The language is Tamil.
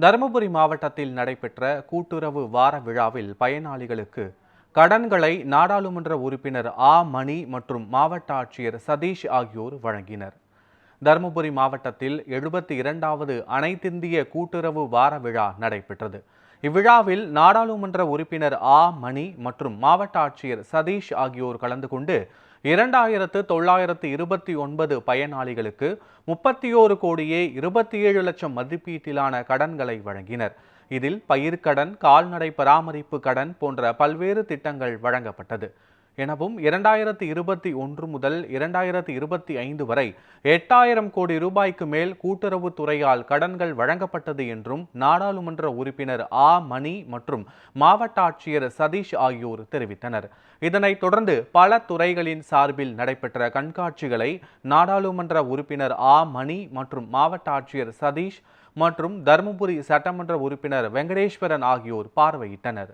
தருமபுரி மாவட்டத்தில் நடைபெற்ற கூட்டுறவு வார விழாவில் பயனாளிகளுக்கு கடன்களை நாடாளுமன்ற உறுப்பினர் ஆ. மணி மற்றும் மாவட்ட ஆட்சியர் சதீஷ் ஆகியோர் வழங்கினர். தருமபுரி மாவட்டத்தில் எழுபத்தி இரண்டாவது அனைத்திந்திய கூட்டுறவு வார விழா நடைபெற்றது. இவ்விழாவில் நாடாளுமன்ற உறுப்பினர் ஆ. மணி மற்றும் மாவட்ட ஆட்சியர் சதீஷ் ஆகியோர் கலந்து கொண்டு இரண்டாயிரத்து தொள்ளாயிரத்து இருபத்தி ஒன்பது பயனாளிகளுக்கு முப்பத்தி ஓரு கோடியே இருபத்தி ஏழு லட்சம் மதிப்பீட்டிலான கடன்களை வழங்கினர். இதில் பயிர்க்கடன் கால்நடை பராமரிப்பு கடன் போன்ற பல்வேறு திட்டங்கள் வழங்கப்பட்டது. எனவும் இரண்டாயிரத்தி இருபத்தி ஒன்று முதல் இரண்டாயிரத்தி இருபத்தி ஐந்து வரை எட்டாயிரம் கோடி ரூபாய்க்கு மேல் கூட்டுறவுத் துறையால் கடன்கள் வழங்கப்பட்டது என்றும் நாடாளுமன்ற உறுப்பினர் ஆ. மணி மற்றும் மாவட்ட ஆட்சியர் சதீஷ் ஆகியோர் தெரிவித்தனர். இதனைத் தொடர்ந்து பல துறைகளின் சார்பில் நடைபெற்ற கண்காட்சிகளை நாடாளுமன்ற உறுப்பினர் ஆ. மணி மற்றும் மாவட்ட ஆட்சியர் சதீஷ் மற்றும் தருமபுரி சட்டமன்ற உறுப்பினர் வெங்கடேஸ்வரன் ஆகியோர் பார்வையிட்டனர்.